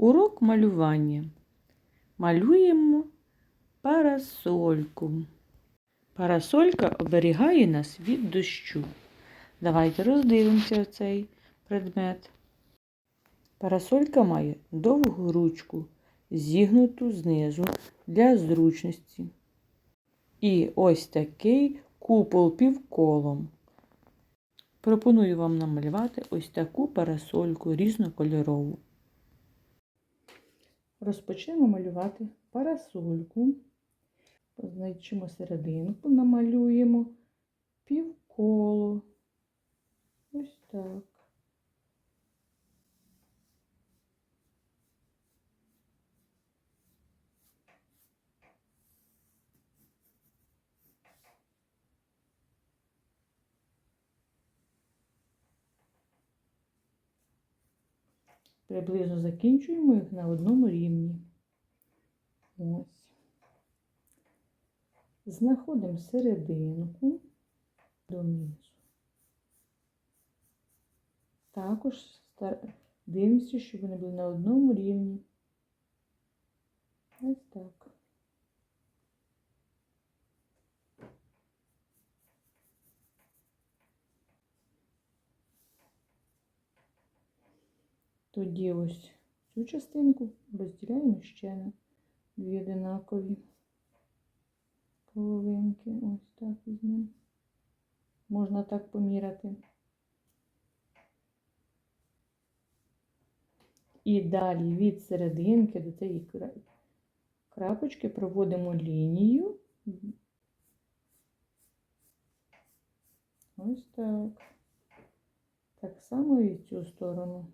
Урок малювання. Малюємо парасольку. Парасолька оберігає нас від дощу. Давайте роздивимося цей предмет. Парасолька має довгу ручку, зігнуту знизу для зручності. І ось такий купол півколом. Пропоную вам намалювати ось таку парасольку різнокольорову. Розпочнемо малювати парасольку. Позначимо серединку, намалюємо півколо. Ось так. Приблизно закінчуємо їх на одному рівні. Ось. Знаходимо серединку донизу. Також дивимося, щоб вони були на одному рівні. Ось так. Тоді ось цю частинку розділяємо ще на дві одинакові половинки. Ось так візьмемо. Можна так поміряти. І далі від серединки до цієї крапочки проводимо лінію. Ось так. Так само і цю сторону.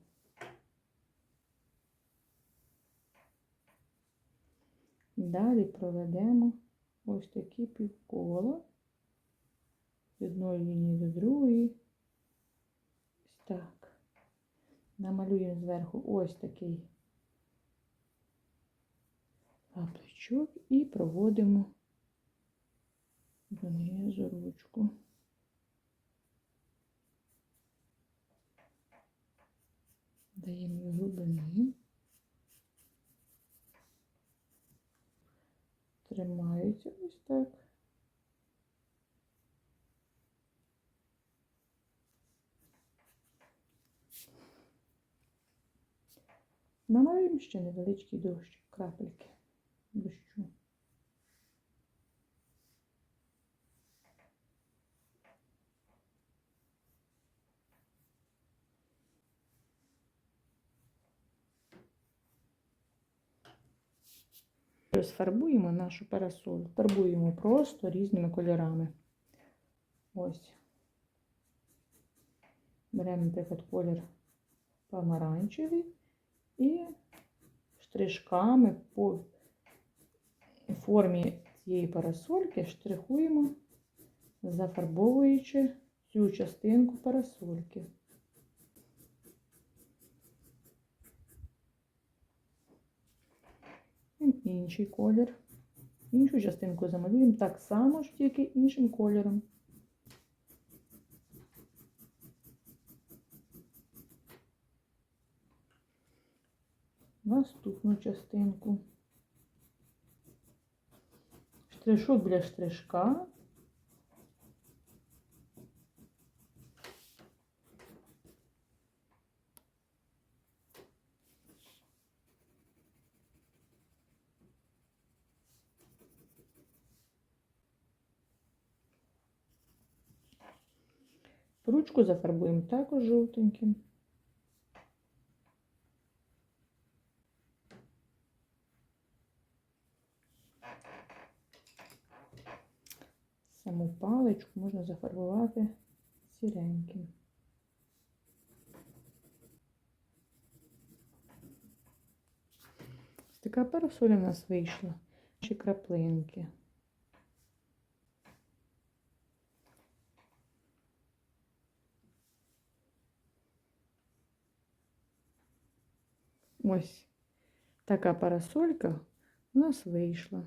Далі проведемо ось такі півкола з одної лінії до другої. Ось так. Намалюємо зверху ось такий гапличок і проводимо донизу ручку. Даємо глибини. Тримаються ось так. Намалюємо ще невеличкий дощ, крапельки дощу. Розфарбуємо нашу парасоль. Фарбуємо просто різними кольорами. Ось. Беремо, наприклад, колір помаранчевий і штришками по формі цієї парасольки штрихуємо, зафарбовуючи цю частинку парасольки. Інший колір. Іншу частинку замалюємо так само ж тільки іншим кольором. Наступну частинку. Штришок для штришка. Ручку зафарбуємо також жовтеньким. Саму паличку можна зафарбувати сіреньким. Така парасоля в нас вийшла. Ще краплинки. Ось така парасолька у нас вийшла.